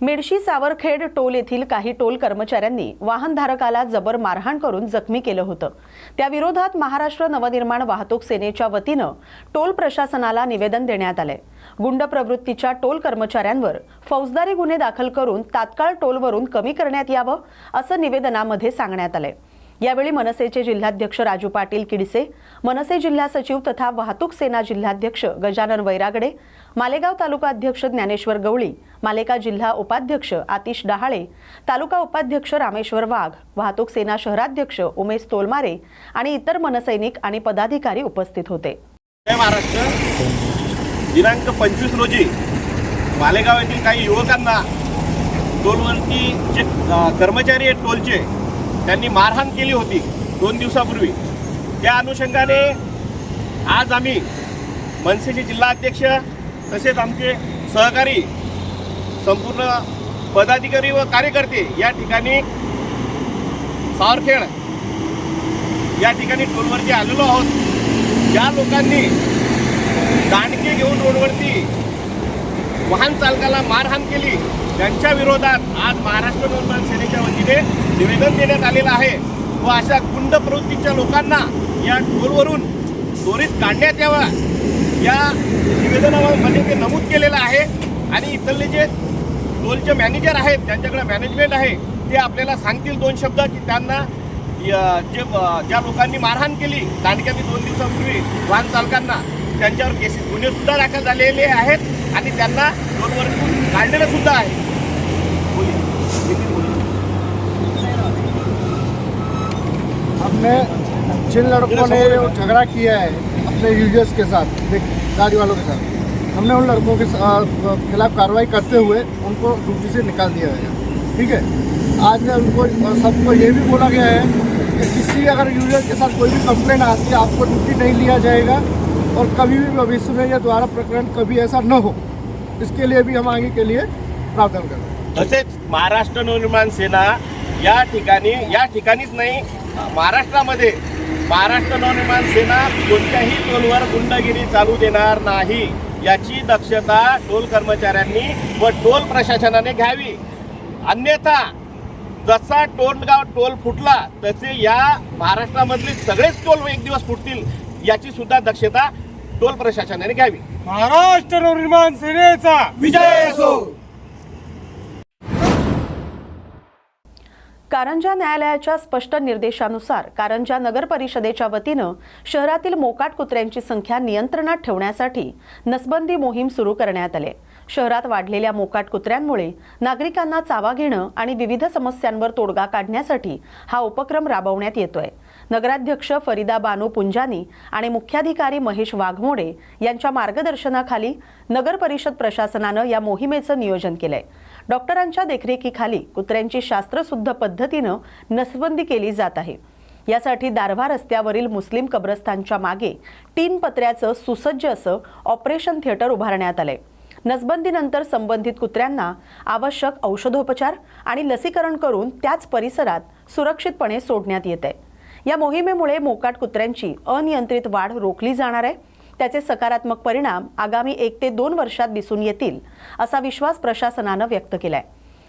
मिडशी Savarkhed toll येथील काही toll कर्मचाऱ्यांनी वाहनधारकाला जबर मारहाण करून जखमी केलं होतं. त्याविरोधात महाराष्ट्र नवनिर्माण वाहतूक सेनेच्या वतीनं टोल प्रशासनाला निवेदन देण्यात आलंय. गुंड प्रवृत्तीच्या टोल कर्मचाऱ्यांवर फौजदारी गुन्हे दाखल करून तात्काळ टोलवरून कमी करण्यात यावं असं निवेदनामध्ये सांगण्यात आलंय. यावेळी मनसेचे जिल्हाध्यक्ष राजू पाटील किडसे मनसे जिल्हा सचिव तथा वाहतूक सेना जिल्हाध्यक्ष गजानन वैरागडे मालेगाव तालुका अध्यक्ष ज्ञानेश्वर गवळी मालेका जिल्हा उपाध्यक्ष आतिश डहाळे तालुका उपाध्यक्ष रामेश्वर वाघ वाहतूक सेना शहराध्यक्ष उमेश तोलमारे आणि इतर मनसैनिक आणि पदाधिकारी उपस्थित होते. महाराष्ट्र. दिनांक पंचवीस रोजी मालेगाव येथील काही युवकांना टोलवरती जे कर्मचारी आहेत टोलचे त्यांनी मारहाण केली होती दोन दिवसापूर्वी. त्या अनुषंगाने आज आम्ही मनसेचे जिल्हाध्यक्ष तसेच आमचे सहकारी संपूर्ण पदाधिकारी व कार्यकर्ते या ठिकाणी सावरखेड या ठिकाणी टोलवरती आलेलो आहोत. ज्या लोकांनी दांडके घेऊन रोडवरती वाहन चालकाला मारहाण केली. त्यांच्या विरोधात आज महाराष्ट्र निर्माण सेनेच्या वतीने निवेदन देण्यात आलेलं आहे. व अशा गुंड प्रवृत्तीच्या लोकांना या टोलवरून त्वरित काढण्यात यावा. या निवेदनामध्ये ते नमूद केलेलं आहे. आणि इथले जे टोलचे मॅनेजर आहेत त्यांच्याकडे मॅनेजमेंट आहे ते आपल्याला सांगतील दोन शब्द की त्यांना जे ज्या लोकांनी मारहाण केली दांडक्यांनी दोन दिवसापूर्वी वाहन चालकांना त्यांच्यावर केसेस गुन्हेसुद्धा दाखल झालेले आहेत. आणि त्यांना दोनवर काढलेलं सुद्धा आहे बोलिये. नितीन बोलिये. हमने जिन लड़कों ने झगड़ा किया है अपने यूज़र्स के साथ गाड़ी वालों के साथ हमने उन लड़कों के खिलाफ कार्रवाई करते हुए उनको ड्यूटी से निकाल दिया है ठीक है आज में उनको सबको ये भी बोला गया है कि किसी अगर यूज़र के साथ कोई भी कंप्लेंट आती है आपको ड्यूटी नहीं लिया जाएगा और कभी भी भविष्य में यह द्वारा प्रकरण कभी ऐसा न हो इसके लिए भी हम आगे के लिए प्रावधान कर रहे तसेच महाराष्ट्र नवनिर्माण सेना या ठिकाणी या ठिकाणीच नाही महाराष्ट्रामध्ये महाराष्ट्र नवनिर्माण सेना कोणत्याही टोलवर गुंडगिरी चालू देणार नाही याची दक्षता टोल कर्मचाऱ्यांनी व टोल प्रशासनाने घ्यावी. अन्यथा जसा टोलगाव टोल फुटला तसे या महाराष्ट्रामधले सगळेच टोल एक दिवस फुटतील याची सुद्धा दक्षता टोल प्रशासनाने घ्यावी. महाराष्ट्र नवनिर्माण सेनेचा विजय असो. कारंजा न्यायालयाच्या स्पष्ट निर्देशानुसार कारंजा नगर परिषदेच्या वतीनं शहरातील मोकाट कुत्र्यांची संख्या नियंत्रणात ठेवण्यासाठी नसबंदी मोहीम सुरू करण्यात आली. शहरात वाढलेल्या मोकाट कुत्र्यांमुळे नागरिकांना चावा घेणं आणि विविध समस्यांवर तोडगा काढण्यासाठी हा उपक्रम राबवण्यात येतोय. नगराध्यक्ष फरीदा बानू पुंजानी आणि मुख्याधिकारी महेश वाघमोडे यांच्या मार्गदर्शनाखाली नगर परिषद प्रशासनानं या मोहिमेचं नियोजन केलंय. डॉक्टरांच्या देखरेखीखाली कुत्र्यांची शास्त्रशुद्ध पद्धतीनं नसबंदी केली जात आहे. यासाठी दारव्हा रस्त्यावरील मुस्लिम कब्रस्तानच्या मागे तीन पत्र्याचं सुसज्ज असं ऑपरेशन थिएटर उभारण्यात आलंय. नसबंदीनंतर संबंधित कुत्र्यांना आवश्यक औषधोपचार आणि लसीकरण करून त्याच परिसरात सुरक्षितपणे सोडण्यात येत आहे या मोहिमेमुळे मोकाट कुत्र्यांची अनियंत्रित वाढ रोखली जाणार आहे. त्याचे सकारात्मक परिणाम आगामी एक ते दोन वर्षात दिसून येतील असा विश्वास प्रशासनानं व्यक्त केलाय.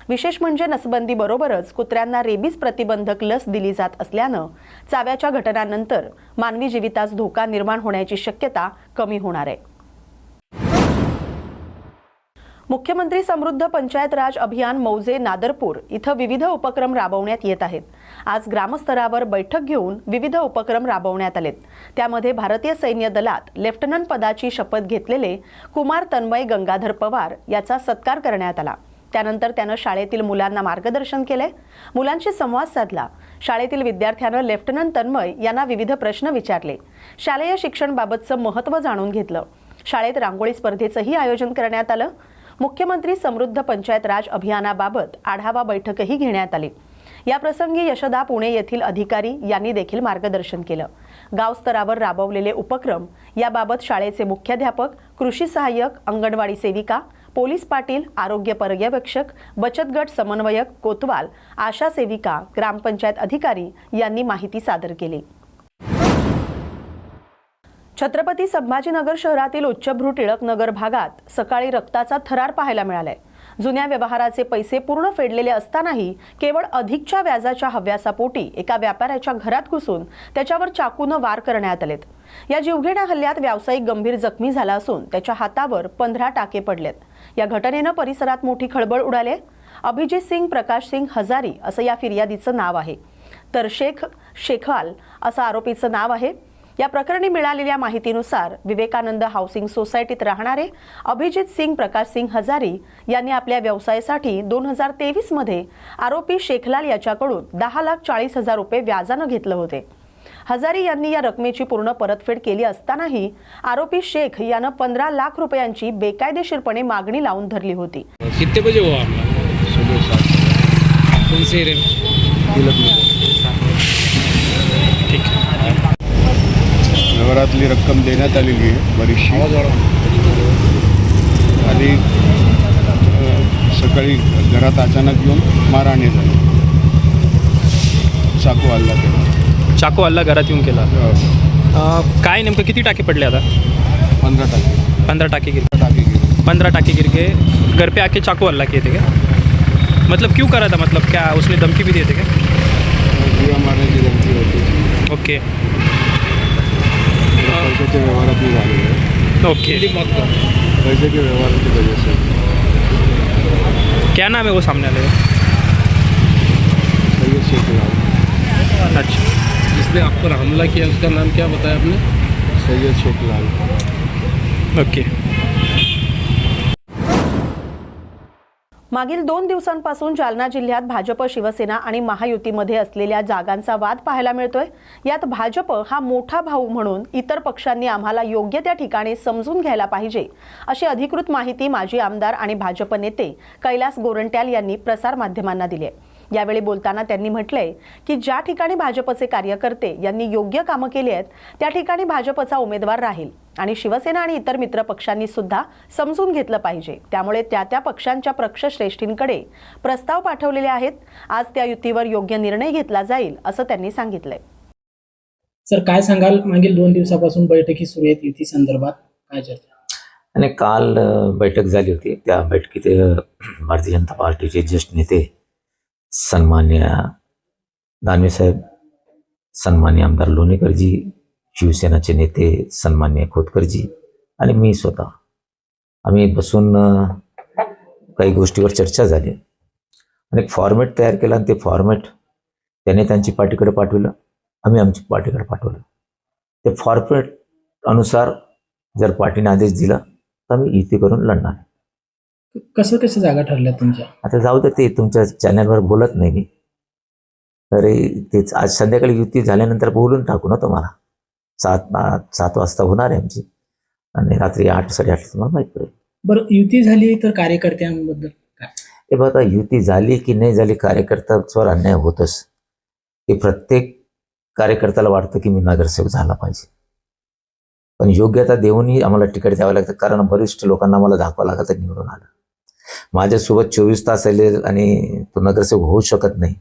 विशेष म्हणजे नसबंदी बरोबरच कुत्र्यांना रेबीज प्रतिबंधक लस दिली जात असल्यानं चाव्याच्या घटनांनंतर मानवी जीवितास धोका निर्माण होण्याची शक्यता कमी होणार आहे. मुख्यमंत्री समृद्ध पंचायत राज अभियान मौजे नादरपूर इथं विविध उपक्रम राबवण्यात येत आहेत. आज ग्रामस्तरावर बैठक घेऊन विविध उपक्रम राबवण्यात आलेत. त्यामध्ये भारतीय सैन्य दलात लेफ्टनंट पदाची शपथ घेतलेले कुमार तन्मय गंगाधर पवार याचा सत्कार करण्यात आला. त्यानंतर त्यानं शाळेतील मुलांना मार्गदर्शन केले मुलांशी संवाद साधला. शाळेतील विद्यार्थ्यानं लेफ्टनंट तन्मय यांना विविध प्रश्न विचारले. शालेय शिक्षणबाबतचं महत्त्व जाणून घेतलं. शाळेत रांगोळी स्पर्धेचंही आयोजन करण्यात आलं. मुख्यमंत्री समृद्ध पंचायत राज अभियानाबाबत आढावा बैठकही घेण्यात आली. याप्रसंगी यशदा पुणे येथील अधिकारी यांनी देखील मार्गदर्शन केलं. गावस्तरावर राबवलेले उपक्रम याबाबत शाळेचे मुख्याध्यापक कृषी सहाय्यक अंगणवाडी सेविका पोलीस पाटील आरोग्य पर्यवेक्षक बचत गट समन्वयक कोतवाल आशा सेविका ग्रामपंचायत अधिकारी यांनी माहिती सादर केली. छत्रपती संभाजीनगर शहरातील उच्चभ्रू टिळक नगर भागात सकाळी रक्ताचा थरार पाहायला मिळालाय. जुन्या व्यवहाराचे पैसे पूर्ण फेडलेले असतानाही केवळ अधिकच्या व्याजाच्या हव्यासापोटी एका व्यापाऱ्याच्या घरात घुसून त्याच्यावर चाकूनं वार करण्यात आलेत. या जीवघेण्या हल्ल्यात व्यावसायिक गंभीर जखमी झाला असून त्याच्या हातावर पंधरा टाके पडलेत. या घटनेनं परिसरात मोठी खळबळ उडाली अभिजित सिंग प्रकाश सिंग हजारी असं या फिर्यादीचं नाव आहे. तर शेख शेखाल असं आरोपीचं नाव आहे. या प्रकरणी मिळालेल्या माहितीनुसार विवेकानंद हाऊसिंग सोसायटीत राहणारे अभिजित सिंग प्रकाश सिंग हजारी यांनी आपल्या व्यवसायासाठी दोन हजार तेवीसमध्ये आरोपी शेखलाल याच्याकडून दहा लाख चाळीस हजार रुपये व्याजानं घेतलं होते. हजारी यांनी या रकमेची पूर्ण परतफेड केली असतानाही आरोपी शेख यानं पंधरा लाख रुपयांची बेकायदेशीरपणे मागणी लावून धरली होती. कितने बजे हमला सुबह सात कौन से एरिया में तिलक में ठीक है व्यवहारातली रक्कम देण्यात आलेली आहे बरीचशी. आणि सकाळी घरात अचानक येऊन मारहाणी झाली. चाकू हल्ला केला. चाकू हल्ला घरात येऊन केला. अं, काय नेमकं किती टाके पडले आता? पंधरा टाके. पंद्रह टाके गिर टाके गेले पंद्रह टाके गिर के घर पे आके चाकू हल्ला किए थे क्या मतलब क्यों करा था? मतलब क्या उसने धमकी भी दिए थे क्या मारण्याची धमकी होती. ओके. पैशाच्या व्यवहारातली झालेली आहे ओके पैशाच्या व्यवहाराची वजह से क्या नाम है वो सामने वाले? सैयद शेख लाल अच्छा। जिसने आप पर हमला किया उसका नाम क्या बताया आपने? सैयद शेख लाल ओके मागील दोन दिवसांपासून जालना जिल्ह्यात भाजप शिवसेना आणि महायुतीमध्ये असलेल्या जागांचा वाद पाहायला मिळतोय. यात भाजप हा मोठा भाऊ म्हणून इतर पक्षांनी आम्हाला योग्य त्या ठिकाणी समजून घ्यायला पाहिजे अशी अधिकृत माहिती माजी आमदार आणि भाजप नेते कैलास गोरंट्याल यांनी प्रसारमाध्यमांना दिली आहे. यावेळी बोलताना त्यांनी म्हटलंय की ज्या ठिकाणी भाजपचे कार्यकर्ते यांनी योग्य कामं केली आहेत त्या ठिकाणी भाजपचा उमेदवार राहील. आणि शिवसेना आणि इतर मित्र पक्षांनी सुद्धा समजून घेतलं पाहिजे. त्यामुळे त्या त्या पक्षांच्या पक्षश्रेष्ठींकडे प्रस्ताव पाठवलेले आहेत. आज त्या युतीवर योग्य निर्णय घेतला जाईल असं त्यांनी सांगितलंय. सर काय सांगाल? मागील दोन दिवसापासून बैठकी सुरू आहेत युती संदर्भात. काय चर्चा? आणि काल बैठक झाली होती. त्या बैठकीत भारतीय जनता पार्टीचे ज्येष्ठ नेते सन्मान्य दानवे साहेब सन्मान्य आमदार लोणेकरजी शिवसेनाचे नेते सन्मान्य खोतकरजी आणि मी स्वतः. आम्ही बसून काही गोष्टीवर चर्चा झाली. आणि एक फॉर्मॅट तयार केला आणि ते फॉर्मॅट त्याने त्यांची पार्टीकडे पाठवलं आम्ही आमची पार्टीकडे पाठवलं. ते फॉर्मॅट अनुसार जर पार्टीने आदेश दिला तर आम्ही युती करून लढणार. कसं कसं जागा ठरल्या तुमच्या? आता जाऊ दे ते तुमच्या चॅनलवर बोलत नाही मी. तरी तेच आज संध्याकाळी युती झाल्यानंतर बोलून टाकू ना तुम्हाला. सात सात वाजता होणार आहे आमची. आणि रात्री आठ साडेआठ तुम्हाला माहीत पडेल. बरं युती झाली तर कार्यकर्त्यांबद्दल काय? हे बघा युती झाली की नाही झाली कार्यकर्त्यावर अन्याय होतच. हे प्रत्येक कार्यकर्त्याला वाटतं की मी नगरसेवक झाला पाहिजे. पण योग्यता देऊनही आम्हाला तिकीट द्यावं लागतं कारण वरिष्ठ लोकांना मला दाखवावं लागतं निवडून आलं. माझ्यासोबत चोवीस तास आले आणि तो नगरसेवक होऊ शकत नाही.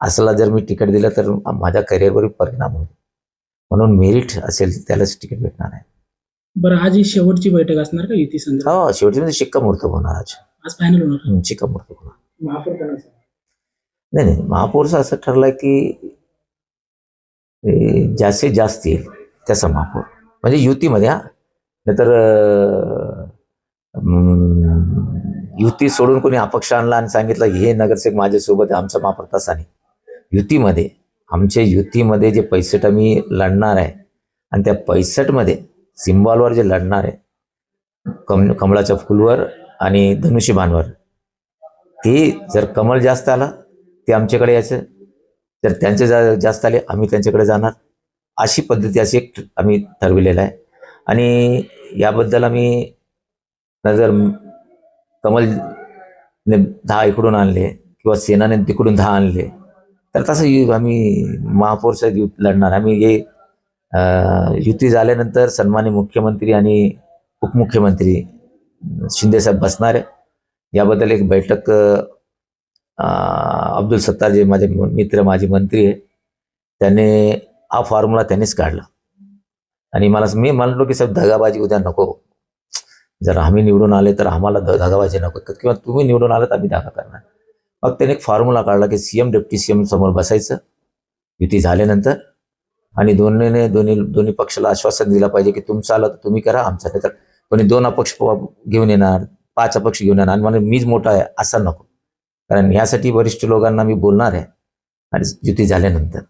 असला जर मी तिकीट दिलं तर माझ्या करिअरवर परिणाम होईल. म्हणून मेरिट असेल त्यालाच तिकीट भेटणार आहे. बरं आज ही शेवटची बैठक असणार का युती संदर्भात? हो शेवटी म्हणजे शिक्कामोर्तब होणार आज. आज फायनल होणार? शिक्कामोर्तब होणार. महापौर कोणाचा नाही नाही महापौरचं असं ठरलं की ए, जास्तीत जास्त येईल त्याचा महापौर. म्हणजे युतीमध्ये हा. नाहीतर अं, युती सोडून कोणी अपक्ष आणला आणि सांगितलं हे नगरसेवक माझ्यासोबत आमचा महापौर युतीमध्ये आमच्या युतीमध्ये जे पैसठ आम्ही लढणार आहे आणि त्या पैसठमध्ये सिम्बॉलवर जे लढणार आहे कम कमळाच्या फुलवर आणि धनुष्यबाणवर ते जर कमळ जास्त आला ते आमच्याकडे यायचं. जर त्यांचे जा जास्त आले आम्ही त्यांच्याकडे जाणार. अशी पद्धती अशी एक आम्ही ठरविलेलं आहे. आणि याबद्दल आम्ही नजर कमलने दहा इकडून आणले किंवा सेनाने तिकडून दहा आणले. तर तसं यु- आम्ही महापौरचं यु लढणार. आम्ही हे युती झाल्यानंतर सन्मान्य मुख्यमंत्री आणि उपमुख्यमंत्री शिंदेसाहेब बसणार. आहे याबद्दल एक बैठक अब्दुल सत्तार जे माझे मित्र माजी मंत्री आहे त्याने हा फॉर्म्युला त्यांनीच काढला. आणि मला मी म्हणलो की साहेब दगाबाजी उद्या नको. जर आम्ही निवडून आले तर आम्हाला द- नको. किंवा तुम्ही निवडून आलात आम्ही धागा करणार. मग त्याने एक फॉर्म्युला काढला की सीएम डेप्टी सीएम समोर बसायचं. युती झाल्यानंतर आणि दोन्हीने दोन्ही दोन्ही पक्षाला आश्वासन दिलं पाहिजे की तुमचं आलं तर तुम्ही करा आमचं नाही तर. कोणी दोन अपक्ष घेऊन येणार पाच अपक्ष घेऊन येणार. आणि मला मीच मोठा आहे असं नको. कारण यासाठी वरिष्ठ लोकांना मी बोलणार आहे. आणि युती झाल्यानंतर.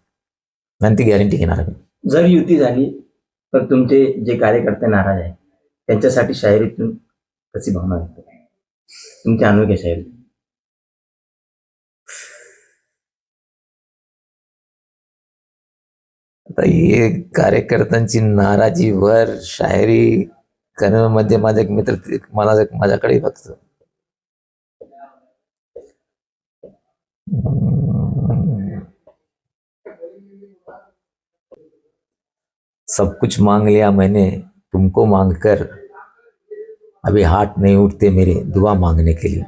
आणि ती गॅरंटी घेणार आहे जर युती झाली तर तुमचे जे कार्यकर्ते नाराज आहेत त्यांच्यासाठी शायरीतून कशी भावना व्यक्त तुमच्या अनोख्या शायरी. आता हे कार्यकर्त्यांची नाराजीवर शायरी करण्यामध्ये माझा एक मित्र मला एक- माझ्याकडे बघतो. सब कुछ मांग लिया मैंने तुमको मांग कर अभी हाथ नहीं उठते मेरे दुआ मांगने के लिए।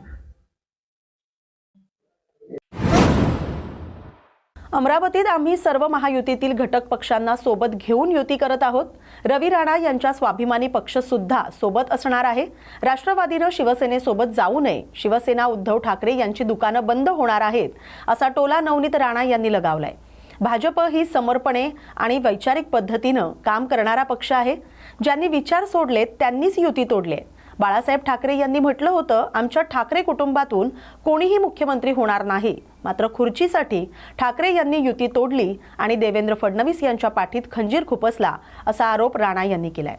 अमरावतीत आम्ही सर्व महायुतीतील घटक पक्षांना सोबत घेऊन युती करत आहोत. रवी राणा यांच्या स्वाभिमानी पक्ष सुद्धा सोबत असणार आहे. राष्ट्रवादीनं शिवसेनेसोबत जाऊ नये. शिवसेना उद्धव ठाकरे यांची दुकानं बंद होणार आहेत असा टोला नवनीत राणा यांनी लगावलाय. भाजप ही समर्पणे आणि वैचारिक पद्धतीनं काम करणारा पक्ष आहे. ज्यांनी विचार सोडलेत त्यांनीच युती तोडले बाळासाहेब ठाकरे यांनी म्हटलं होतं आमच्या ठाकरे कुटुंबातून कोणीही मुख्यमंत्री होणार नाही. मात्र खुर्चीसाठी ठाकरे यांनी युती तोडली आणि देवेंद्र फडणवीस यांच्या पाठीत खंजीर खुपसला असा आरोप राणा यांनी केलाय.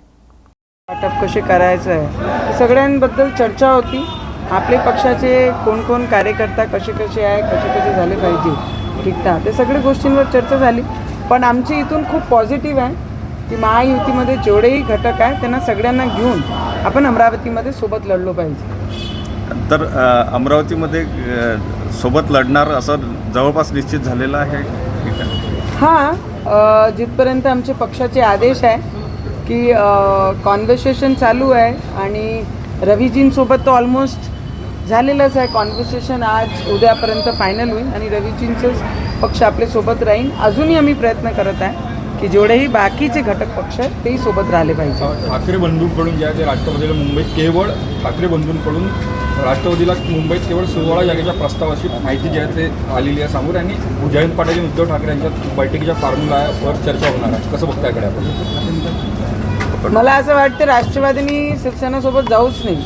वाटप कसे करायचं आहे सगळ्यांबद्दल चर्चा होती. आपले पक्षाचे कोण कोण कार्यकर्ता कसे कसे आहे कसे कसे झाले पाहिजे ठीकठाक ते सगळ्या गोष्टींवर चर्चा झाली. पण आमची इथून खूप पॉझिटिव्ह आहे. की महायुतीमध्ये जेवढेही घटक आहेत त्यांना सगळ्यांना घेऊन आपण अमरावतीमध्ये सोबत लढलो पाहिजे. तर अमरावतीमध्ये सोबत लढणार असं जवळपास निश्चित झालेलं आहे हां जिथपर्यंत आमचे पक्षाचे आदेश आहे की कॉन्व्हर्सेशन चालू आहे आणि रवीजींसोबत तर ऑलमोस्ट झालेलंच आहे. कॉन्व्हर्सेशन आज उद्यापर्यंत फायनल होईल आणि रवीजींचेच पक्ष आपल्यासोबत राहील. अजूनही आम्ही प्रयत्न करत आहे. की जेवढेही बाकीचे घटक पक्ष आहेत तेही सोबत राहिले पाहिजे. ठाकरे बंधूंकडून जे आहे ते राष्ट्रवादीला मुंबईत केवळ ठाकरे बंधूंकडून राष्ट्रवादीला मुंबईत केवळ सोळा जागेच्या प्रस्तावाची माहिती जी आहे ते आलेली आहे समोर आणि जयंत पाटील आणि उद्धव ठाकरे यांच्या बैठकीच्या फॉर्म्युलावर चर्चा होणार आहे. कसं बघतायकडे आपण? मला असं वाटतं राष्ट्रवादीनी शिवसेनासोबत जाऊच नाही.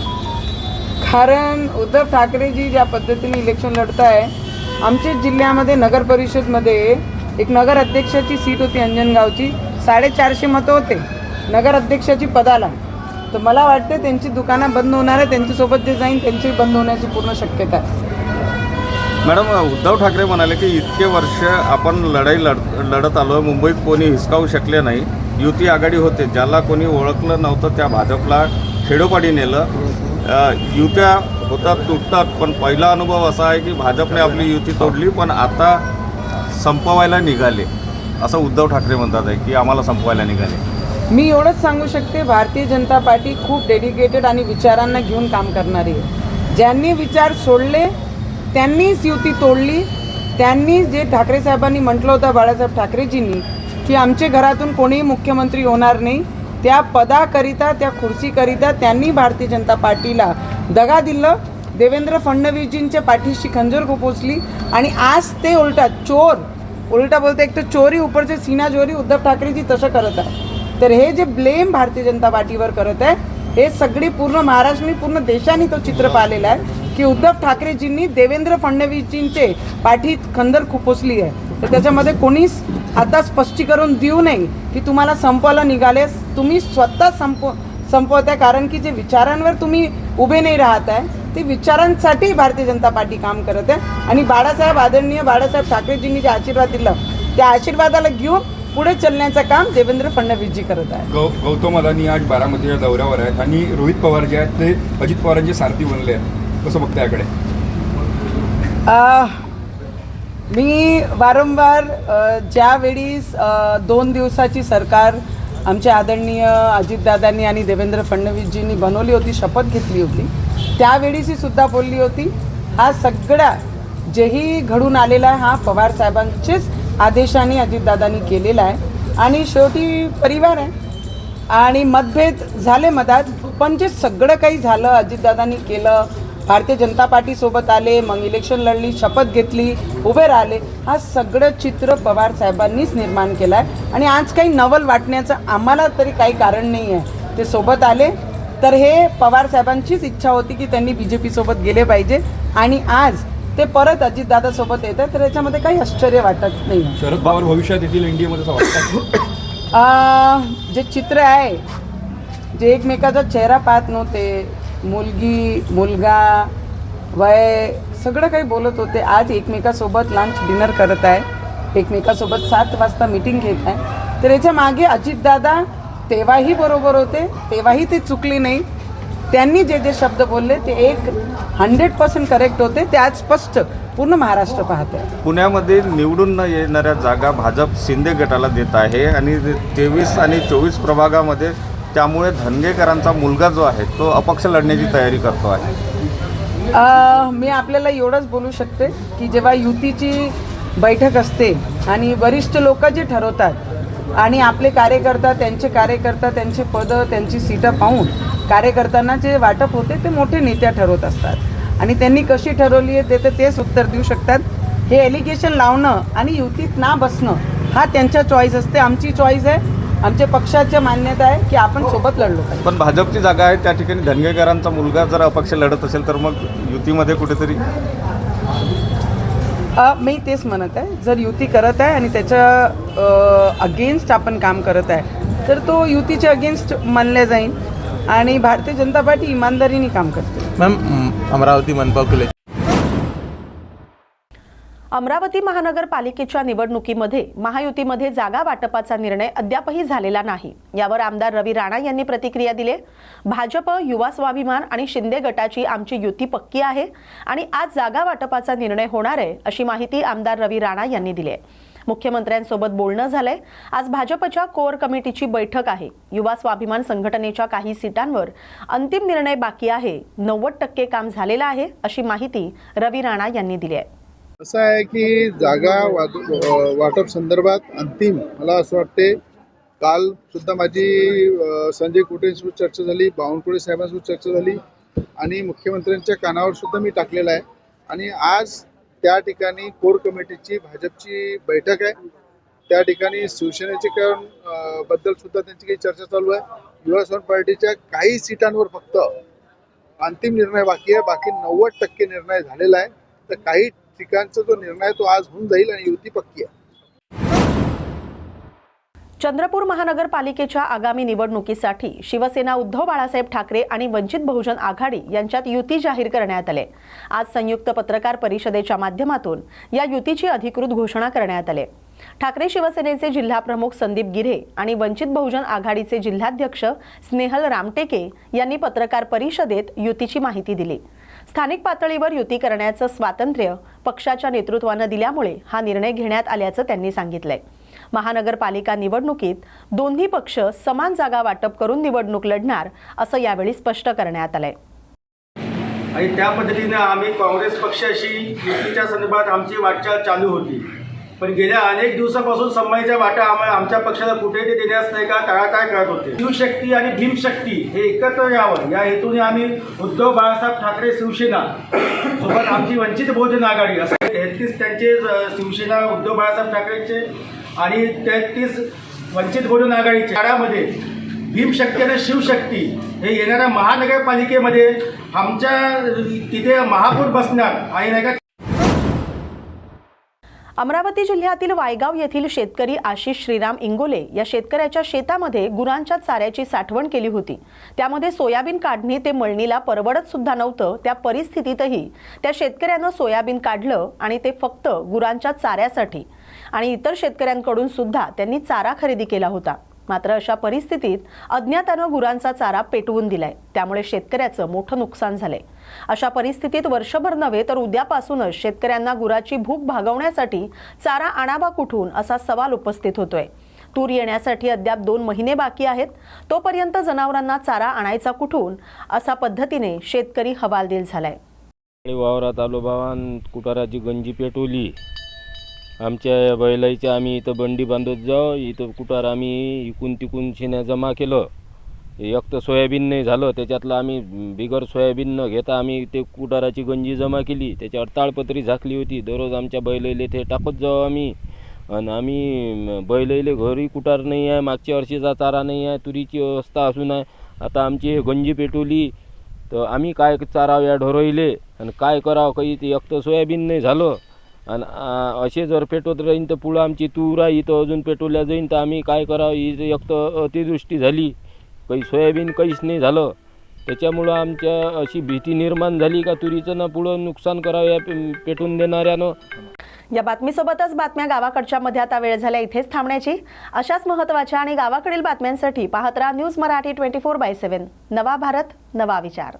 कारण उद्धव ठाकरेजी ज्या पद्धतीने इलेक्शन लढत आहे आमच्या जिल्ह्यामध्ये नगर परिषदमध्ये एक नगर अध्यक्षाची सीट होती अंजनगावची साडेचारशे मतं होते नगर अध्यक्षाची पदाला. तर मला वाटते त्यांची दुकानं बंद होणार आहे त्यांच्यासोबत जे जाईन त्यांची बंद होण्याची पूर्ण शक्यता आहे. मॅडम उद्धव ठाकरे म्हणाले की इतके वर्ष आपण लढाई लढ लढत आलो मुंबईत कोणी हिसकावू शकले नाही. युती आघाडी होते ज्याला कोणी ओळखलं नव्हतं त्या भाजपला खेडोपाडी नेलं. युत्या होतात तुटतात पण पहिला अनुभव असा आहे की भाजपने आपली युती तोडली पण आता संपवायला निघाले. असं उद्धव ठाकरे म्हणतात आहे की आम्हाला संपवायला निघाले. मी एवढंच सांगू शकते भारतीय जनता पार्टी खूप डेडिकेटेड आणि विचारांना घेऊन काम करणारी आहे. ज्यांनी विचार सोडले त्यांनीच युती तोडली त्यांनी जे ठाकरे साहेबांनी म्हटलं होतं बाळासाहेब ठाकरेजींनी की आमच्या घरातून कोणीही मुख्यमंत्री होणार नाही. त्या पदाकरिता त्या खुर्चीकरिता त्यांनी भारतीय जनता पार्टीला दगा दिलं. देवेंद्र फडणवीसजींच्या पाठीशी खंजर पोचली आणि आज ते उलटा चोर उलटा बोलते एक तर चोरी उपरचे सीना चोरी उद्धव ठाकरेजी तसं करत आहे तर हे जे ब्लेम भारतीय जनता पार्टीवर करत आहे हे सगळी पूर्ण महाराष्ट्राने पूर्ण देशाने तो चित्र पाहिलेला आहे की उद्धव ठाकरेजींनी देवेंद्र फडणवीसजींचे पाठीत खंदर खुपोसली आहे. तर त्याच्यामध्ये कोणीच आता स्पष्टीकरण देऊ नये की तुम्हाला संपवायला निघालेस तुम्ही स्वतः संप संपवत आहे कारण की जे विचारांवर तुम्ही उभे नाही राहत आहे ते विचारांसाठी भारतीय जनता पार्टी काम करत. आहे आणि बाळासाहेब आदरणीय बाळासाहेब ठाकरेजींनी जे आशीर्वाद दिला त्या आशीर्वादाला घेऊन पुढे चालण्याचं काम देवेंद्र फडणवीसजी करत आहे गौ गौतम अदानी आज बारामतीच्या दौऱ्यावर आहेत आणि रोहित पवार जे आहेत ते अजित पवारांचे सारथी बनले आहेत. कसं बघताय याकडे? मी वारंवार ज्यावेळी दोन दिवसाची सरकार आमचे आदरणीय अजितदादांनी आणि देवेंद्र फडणवीसजींनी बनवली होती शपथ घेतली होती त्यावेळीशी सुद्धा बोलली होती. हा सगळा जेही घडून आलेला आहे हा पवार साहेबांचेच आदेशाने अजितदादांनी केलेला आहे. आणि शेवटी परिवार आहे. आणि मतभेद झाले मधात पण जे सगळं काही झालं अजितदादांनी केलं भारतीय जनता पार्टीसोबत आले मग इलेक्शन लढली शपथ घेतली उभे राहिले हा सगळं चित्र पवार साहेबांनीच निर्माण केलं आहे. आणि आज काही नवल वाटण्याचं आम्हाला तरी काही कारण नाही आहे ते सोबत आले तर हे पवार साहेबांचीच इच्छा होती की त्यांनी बी जे पीसोबत गेले पाहिजे. आणि आज ते परत अजितदादासोबत येत आहेत तर याच्यामध्ये काही आश्चर्य वाटत नाही. शरद पवार भविष्यात येथील वाटतं? आ, जे चित्र आहे जे एकमेकाचा चेहरा पाहत नव्हते मुलगी मुलगा वय सगळं काही बोलत होते. आज एकमेकासोबत लंच डिनर करत आहे. एकमेकासोबत सात वाजता मीटिंग घेत आहे. तर याच्या मागे अजितदादा तेव्हाही बरोबर होते तेव्हाही ते चुकली नाही. त्यांनी जे जे शब्द बोलले ते एक हंड्रेड पर्सेंट करेक्ट होते. ते आज स्पष्ट पूर्ण महाराष्ट्र पाहत पुण्यामध्ये निवडून न येणाऱ्या जागा भाजप शिंदे गटाला देत आहे आणि तेवीस आणि चोवीस प्रभागामध्ये त्यामुळे धनगेकरांचा मुलगा जो आहे तो अपक्ष लढण्याची तयारी करतो आहे. मी आपल्याला एवढंच बोलू शकते की जेव्हा युतीची बैठक असते आणि वरिष्ठ लोक जे ठरवतात आणि आपले कार्यकर्ता त्यांचे कार्यकर्ता त्यांचे पदं त्यांची सीटं पाहून कार्यकर्त्यांना जे वाटप होते ते मोठे नेत्या ठरवत असतात. आणि त्यांनी कशी ठरवली आहे ते तर तेच उत्तर देऊ शकतात. हे एलिगेशन लावणं आणि युतीत ना बसणं हा त्यांच्या चॉईस असते. आमची चॉईस आहे. आमच्या पक्षाच्या मान्यता आहे की आपण सोबत लढलो पण भाजपची जागा आहे त्या ठिकाणी धनगेकरांचा मुलगा जर अपक्ष लढत असेल तर मग युतीमध्ये कुठेतरी मी तेच म्हणत आहे. जर युती करत आहे आणि त्याच्या अगेन्स्ट आपण काम करत आहे. तर तो युतीच्या अगेन्स्ट मानल्या जाईल आणि भारतीय जनता पार्टी इमानदारीने काम करते. मॅम अमरावती मनपा खुले अमरावती महानगरपालिकेच्या निवडणुकीमध्ये महायुतीमध्ये जागा वाटपाचा निर्णय अद्यापही झालेला नाही. यावर आमदार रवी राणा यांनी प्रतिक्रिया दिली. भाजप युवा स्वाभिमान आणि शिंदे गटाची आमची युती पक्की आहे आणि आज जागा वाटपाचा निर्णय होणार आहे अशी माहिती आमदार रवी राणा यांनी दिली आहे. मुख्यमंत्र्यांसोबत बोलणं झालंय. आज भाजपच्या कोर कमिटीची बैठक आहे. युवा स्वाभिमान संघटनेच्या काही सीटांवर अंतिम निर्णय बाकी आहे. नव्वद टक्के काम झालेलं आहे अशी माहिती रवी राणा यांनी दिली आहे. असं आहे की जागा वाटप संदर्भात अंतिम. मला असं वाटते काल सुद्धा माझी संजय कुटेंसोबत चर्चा झाली बावनकुळे साहेबांसोबत चर्चा झाली आणि मुख्यमंत्र्यांच्या कानावर सुद्धा मी टाकलेलं आहे. आणि आज त्या ठिकाणी कोर कमिटीची भाजपची बैठक आहे. त्या ठिकाणी शिवसेनेचे कारण बद्दल सुद्धा त्यांची काही चर्चा चालू आहे. युवा पार्टीच्या काही सीटांवर फक्त अंतिम निर्णय बाकी आहे. बाकी नव्वद टक्के निर्णय झालेला आहे. तर काही ठिकाणचा जो निर्णय तो आज होऊन जाईल आणि युती पक्की आहे. चंद्रपूर महानगरपालिकेच्या आगामी निवडणुकीसाठी शिवसेना उद्धव बाळासाहेब ठाकरे आणि वंचित बहुजन आघाडी यांच्यात युती जाहीर करण्यात आले. आज संयुक्त पत्रकार परिषदेच्या माध्यमातून या युतीची अधिकृत घोषणा करण्यात आले. ठाकरे शिवसेनेचे जिल्हाप्रमुख संदीप गिरे आणि वंचित बहुजन आघाडीचे जिल्हाध्यक्ष स्नेहल रामटेके यांनी पत्रकार परिषदेत युतीची माहिती दिली. स्थानिक पातळीवर युती करण्याचं स्वातंत्र्य पक्षाच्या नेतृत्वानं दिल्यामुळे हा निर्णय घेण्यात आल्याचं त्यांनी सांगितलंय. महानगरपालिका निवडणुकीत दोन्ही पक्ष समान जागा वाटप करून निवडणूक लढणार असं यावेळी स्पष्ट करण्यात आलंय. आणि त्या पद्धतीनं आम्ही काँग्रेस पक्षाशी युतीच्या संदर्भात आमची वाटचाल चालू होती. पण गेल्या अनेक दिवसापासून संभाजीच्या वाटा आम्हाला आमच्या पक्षाला कुठे ते देण्यास नाही का टाळाटाळ करत होते. शिवशक्ती आणि भीमशक्ती हे एकत्र यावं. या हेतूने आम्ही उद्धव बाळासाहेब ठाकरे शिवसेना सोबत आमची वंचित बहुजन आघाडी असं तेहतीस त्यांचे शिवसेना उद्धव बाळासाहेब ठाकरेचे आणि तेहतीस वंचित बहुजन आघाडीच्या काळामध्ये भीमशक्ती आणि शिवशक्ती हे येणाऱ्या महानगरपालिकेमध्ये आमच्या तिथे महापूर बसणार आणि नाही का अमरावती जिल्ह्यातील वायगाव येथील शेतकरी आशिष श्रीराम इंगोले या शेतकऱ्याच्या शेतामध्ये गुरांच्या चाऱ्याची साठवण केली होती. त्यामध्ये सोयाबीन काढणी ते मळणीला परवडत सुद्धा नव्हतं. त्या परिस्थितीतही त्या शेतकऱ्यानं सोयाबीन काढलं आणि ते फक्त गुरांच्या चाऱ्यासाठी आणि इतर शेतकऱ्यांकडून सुद्धा त्यांनी चारा खरेदी केला होता. मात्र अशा परिस्थितीत अज्ञातानं गुरांचा चारा पेटवून दिलाय. त्यामुळे शेतकऱ्याचं मोठं नुकसान झालंय. अशा परिस्थितीत वर्षभर नव्हे तर उद्यापासूनच शेतकऱ्यांना गुराची भूक भागवण्यासाठी चारा आणावा कुठून असा सवाल उपस्थित होतोय. तूर येण्यासाठी अद्याप दोन महिने बाकी आहेत. तोपर्यंत जनावरांना चारा आणायचा कुठून असा पद्धतीने शेतकरी हवालदिल झालाय. वावरात आलो भावान कुटाराची गंजी पेटवली. आमच्या बैलाईच्या आम्ही इथं बंडी बांधत जाऊ. इथं कुटार आम्ही इकून तिकून शेण्या जमा केलं. एक तर सोयाबीन नाही झालं त्याच्यातलं आम्ही बिगर सोयाबीन न घेता आम्ही ते कुटाराची गंजी जमा केली. त्याच्यावर ताळपत्री झाकली होती. दररोज आमच्या बैलैले ते टाकत जाऊ आम्ही. आणि आम्ही म, बैलैले घरी कुटार नाही आहे मागच्या वर्षीचा चारा नाही आहे तुरीची अवस्था असून आहे. आता आमची हे गंजी पेटवली तर आम्ही काय चारावं या ढोरईले? आणि काय करावं? काही ते एक तर सोयाबीन नाही झालं. आणि असे जर पेटवत राहीन तर पुढं आमची तुरा इथं अजून पेटवल्या जाईन तर आम्ही काय करावं? ही एक तर अतिदृष्टी झाली. काही सोयाबीन काहीच नाही झालं. त्याच्यामुळं आमच्या अशी भीती निर्माण झाली का तुरीचं ना पुढं नुकसान करावं या पे- पेटून देणाऱ्यानं? या बातमीसोबतच बातम्या गावाकडच्या मध्ये आता वेळ झाल्या इथेच थांबण्याची. अशाच महत्त्वाच्या आणि गावाकडील बातम्यांसाठी पाहत राहा news Marathi twenty four by seven. नवा भारत नवा विचार.